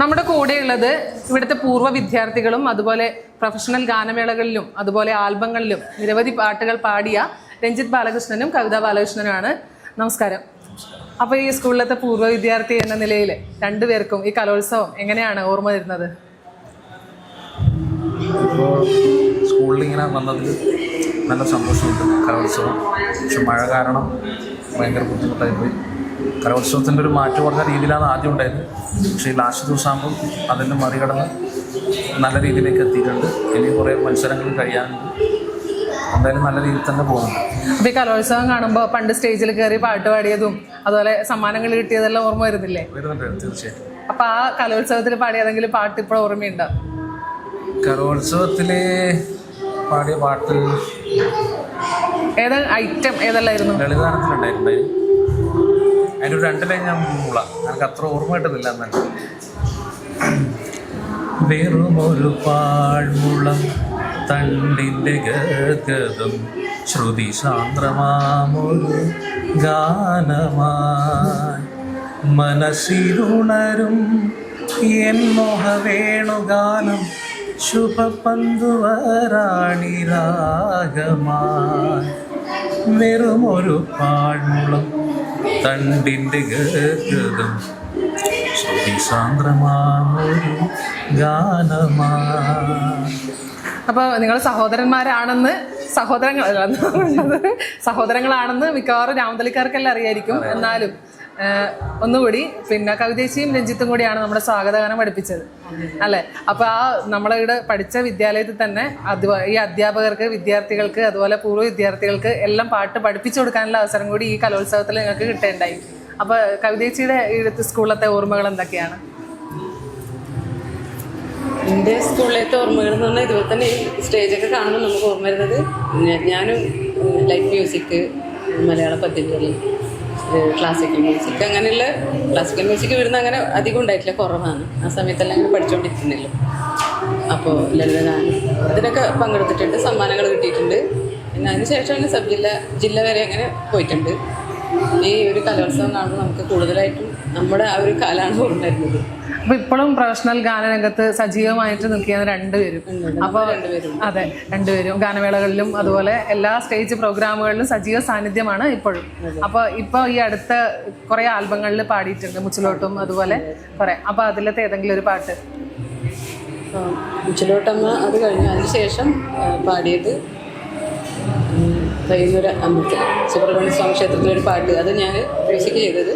നമ്മുടെ കൂടെയുള്ളത് ഇവിടുത്തെ പൂർവ വിദ്യാർത്ഥികളും അതുപോലെ പ്രൊഫഷണൽ ഗാനമേളകളിലും അതുപോലെ ആൽബങ്ങളിലും നിരവധി പാട്ടുകൾ പാടിയ രഞ്ജിത്ത് ബാലകൃഷ്ണനും കവിത ബാലകൃഷ്ണനുമാണ്. നമസ്കാരം. അപ്പോൾ ഈ സ്കൂളിലത്തെ പൂർവ വിദ്യാർത്ഥി എന്ന നിലയിൽ രണ്ടുപേർക്കും ഈ കലോത്സവം എങ്ങനെയാണ് ഓർമ്മ വരുന്നത്? സ്കൂളിൽ ഇങ്ങനെ വന്നതിൽ നല്ല സന്തോഷമുണ്ട്. കലോത്സവം. പക്ഷെ മഴ കാരണം ഭയങ്കര ബുദ്ധിമുട്ടായി പോയി. കലോത്സവത്തിന്റെ ഒരു മാറ്റം പറഞ്ഞ രീതിയിലാണ് ആദ്യം ഉണ്ടായത്. പക്ഷേ ഈ ലാസ്റ്റ് ദിവസമാകുമ്പോൾ അതിന്റെ മറികടന്ന് നല്ല രീതിയിലേക്ക് എത്തിയിട്ടുണ്ട്. ഇനി കുറേ മത്സരങ്ങൾ കഴിയാനുണ്ട്. എന്തായാലും നല്ല രീതിയിൽ തന്നെ പോകുന്നുണ്ട്. അപ്പോൾ ഈ കലോത്സവം കാണുമ്പോൾ പണ്ട് സ്റ്റേജിൽ കയറി പാട്ട് പാടിയതും അതുപോലെ സമ്മാനങ്ങൾ കിട്ടിയതെല്ലാം ഓർമ്മ വരുന്നില്ലേ? വരുന്നുണ്ട് തീർച്ചയായിട്ടും. അപ്പോൾ ആ കലോത്സവത്തിൽ പാടിയ ഏതെങ്കിലും പാട്ട് ഇപ്പോൾ ഓർമ്മയുണ്ടോ? കലോത്സവത്തിൽ പാടിയ പാട്ട് ഏതാ ഐറ്റം ഏതല്ലായിരുന്നു? ലളിതഗാനത്തിലുണ്ടായിട്ടുണ്ടായി അതിന്റെ ഒരു രണ്ടിലേ ഞാൻ മൂള. എനിക്ക് അത്ര ഓർമ്മ കിട്ടുന്നില്ല വെറും വെറുമൊരു പാഴ്മുളം തണ്ടിന്റെ ഗതും ശ്രുതി സാന്ദ്രമാമൊരു ഗാനമായി. മനസ്സിലുണരും എൻ മോഹവേണുഗാനം. ശുഭപന്തുവരാണി രാഗമായി. വെറുമൊരു പാഴ്മുളം തണ്ടിന്റെ ഗതം ശ്രുതി സാന്ദ്രമാമൊരു ഗാനമാ. അപ്പോൾ നിങ്ങൾ സഹോദരന്മാരാണെന്ന് സഹോദരങ്ങൾ സഹോദരങ്ങളാണെന്ന് മിക്കവാറും രാമതലിക്കാർക്കെല്ലാം അറിയായിരിക്കും എന്നാലും. ഒന്നുകൂടി പിന്നെ കവിതേശിയും രഞ്ജിത്തും കൂടിയാണ് നമ്മുടെ സ്വാഗതഗാനം പഠിപ്പിച്ചത്. അല്ലെ? അപ്പൊ ആ നമ്മളെ ഇവിടെ പഠിച്ച വിദ്യാലയത്തിൽ തന്നെ ഈ അധ്യാപകർക്ക് വിദ്യാർത്ഥികൾക്ക് അതുപോലെ പൂർവ വിദ്യാർത്ഥികൾക്ക് എല്ലാം പാട്ട് പഠിപ്പിച്ചു കൊടുക്കാനുള്ള അവസരം കൂടി ഈ കലോത്സവത്തിൽ നിങ്ങൾക്ക് കിട്ടേണ്ടായി അപ്പൊ കവിതേച്ചിയുടെ ഇവിടുത്തെ സ്കൂളിലത്തെ ഓർമ്മകൾ എന്തൊക്കെയാണ്? എന്റെ സ്കൂളിലത്തെ ഓർമ്മകൾ എന്ന് പറഞ്ഞാൽ ഇതുപോലെ തന്നെ സ്റ്റേജൊക്കെ കാണുമ്പോൾ നമുക്ക് ഓർമ്മ വരുന്നത്. ഞാനും ലൈറ്റ് മ്യൂസിക് മലയാള പദ്യങ്ങൾ ക്ലാസിക്കൽ മ്യൂസിക് അങ്ങനെയുള്ള ക്ലാസിക്കൽ മ്യൂസിക് വരുന്ന അങ്ങനെ അധികം ഉണ്ടായിട്ടില്ല കുറവാണ്. ആ സമയത്തെല്ലാം അങ്ങനെ പഠിച്ചുകൊണ്ടിരിക്കുന്നില്ല അപ്പോൾ ലളിതഗാനം ഇതിനൊക്കെ പങ്കെടുത്തിട്ടുണ്ട് സമ്മാനങ്ങൾ കിട്ടിയിട്ടുണ്ട്. പിന്നെ അതിന് ശേഷമാണ് സബ് ജില്ല ജില്ല വരെ അങ്ങനെ പോയിട്ടുണ്ട്. ഈ ഒരു കലോത്സവം കാണുമ്പോൾ നമുക്ക് കൂടുതലായിട്ടും നമ്മുടെ ആ ഒരു കാലാണ് വരുന്നത് അപ്പൊ ഇപ്പോഴും പ്രൊഫഷണൽ ഗാനരംഗത്ത് സജീവമായിട്ട് നിൽക്കുന്ന രണ്ടുപേരും. അപ്പൊ അതെ രണ്ടുപേരും ഗാനമേളകളിലും അതുപോലെ എല്ലാ സ്റ്റേജ് പ്രോഗ്രാമുകളിലും സജീവ സാന്നിധ്യമാണ് ഇപ്പോഴും. അപ്പൊ ഇപ്പൊ ഈ അടുത്ത കുറെ ആൽബങ്ങളിൽ പാടിയിട്ടുണ്ട് മുച്ചിലോട്ടും അതുപോലെ കുറെ. അപ്പൊ അതിലത്തെ ഏതെങ്കിലും ഒരു പാട്ട്? മുച്ചിലോട്ടമ്മ അത് കഴിഞ്ഞു അതിനുശേഷം പാടിയത് കയ്യൂര അമ്പലത്തിൽ സുബ്രഹ്മണ്യ സ്വാമി ക്ഷേത്രത്തിലൊരു പാട്ട്. അത് ഞാൻ മ്യൂസിക് ചെയ്തത്.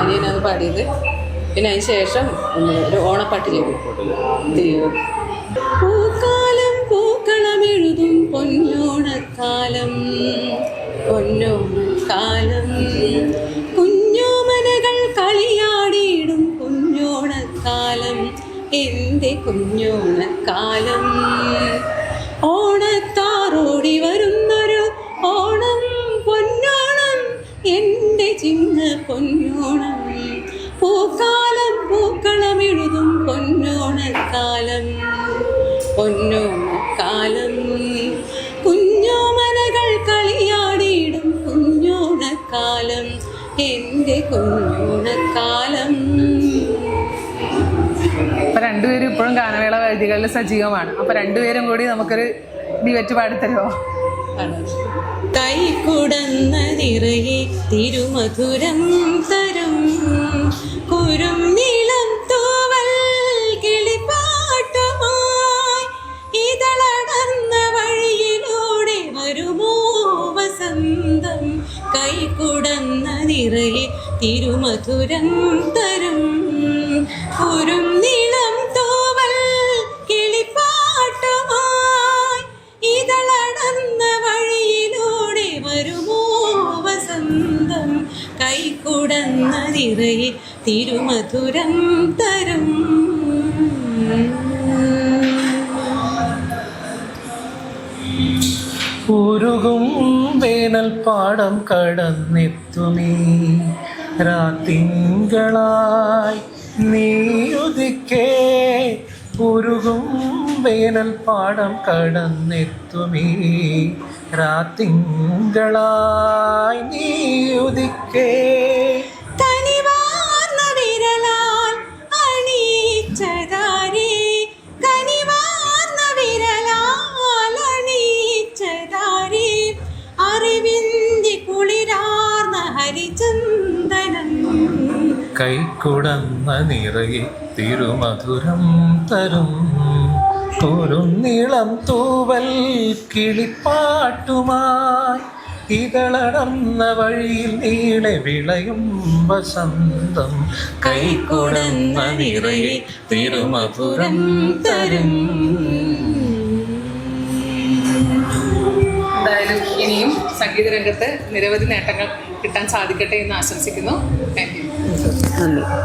അനിയനാണ് പാടിയത്. പിന്നെ അതിന് ശേഷം ഒന്ന് ഒരു ഓണപ്പാട്ടിൽ പൂക്കാലം പൂക്കളമെഴുതും പൊന്നോണക്കാലം പൊന്നോണക്കാലം. കുഞ്ഞോമനകൾ കളിയാടിയിടും കുഞ്ഞോണക്കാലം എന്റെ കുഞ്ഞോണക്കാലം. ഓണത്താറോടി വരുന്നൊരു ഓണം പൊന്നോണം എന്റെ ചിങ്ങ പൊന്നോണം. പൂക്കാലം പൂക്കളമെഴുതും പൊന്നോണക്കാലം പൊന്നോണക്കാലം കുഞ്ഞോമനകൾ കളിയാടിയിടും കുഞ്ഞോണക്കാലം എന്റെ കുഞ്ഞോണക്കാലം അപ്പൊ രണ്ടുപേരും ഇപ്പോഴും ഗാനമേള വേദികളിൽ സജീവമാണ്. അപ്പൊ രണ്ടുപേരും കൂടി നമുക്കൊരു ഡിവറ്റ് പാടിത്തരുമോ കൈ കുടന്ന നിറയെ തിരുമധുരം തരും കുരും വസന്തം കൈകുടന്ന നിറയെ തിരുമധുരം തരും. കുരും നീളം തൂവൽ കിളിപ്പാട്ടുമായി ഇതളടന്ന വഴിയിലൂടെ വരുമോ വസന്തം? കൈകുടന്ന നിറയെ തിരുമധുരം തരും. ഉരുകും വേനൽ പാടം കടന്നെത്തുമീ രാത്തിങ്കളായി നീയുദിക്കേ ഉരുകും വേനൽ പാടം കടന്നെത്തുമീ രാത്തിങ്കളായി നീയുദിക്കേ കൈക്കുടന്ന നിറയെ തിരുമധുരം തരും. ഒരു നീളം തൂവൽ കിളിപ്പാട്ടുമായി ഇതളടർന്ന വഴിയിൽ നീളെ വിളയും വസന്തം. കൈക്കുടന്ന നിറയെ തിരുമധുരം തരും. എന്തായാലും ഇനിയും സംഗീത രംഗത്ത് നിരവധി നേട്ടങ്ങൾ കിട്ടാൻ സാധിക്കട്ടെ എന്ന് ആശംസിക്കുന്നു. താങ്ക് യു আমি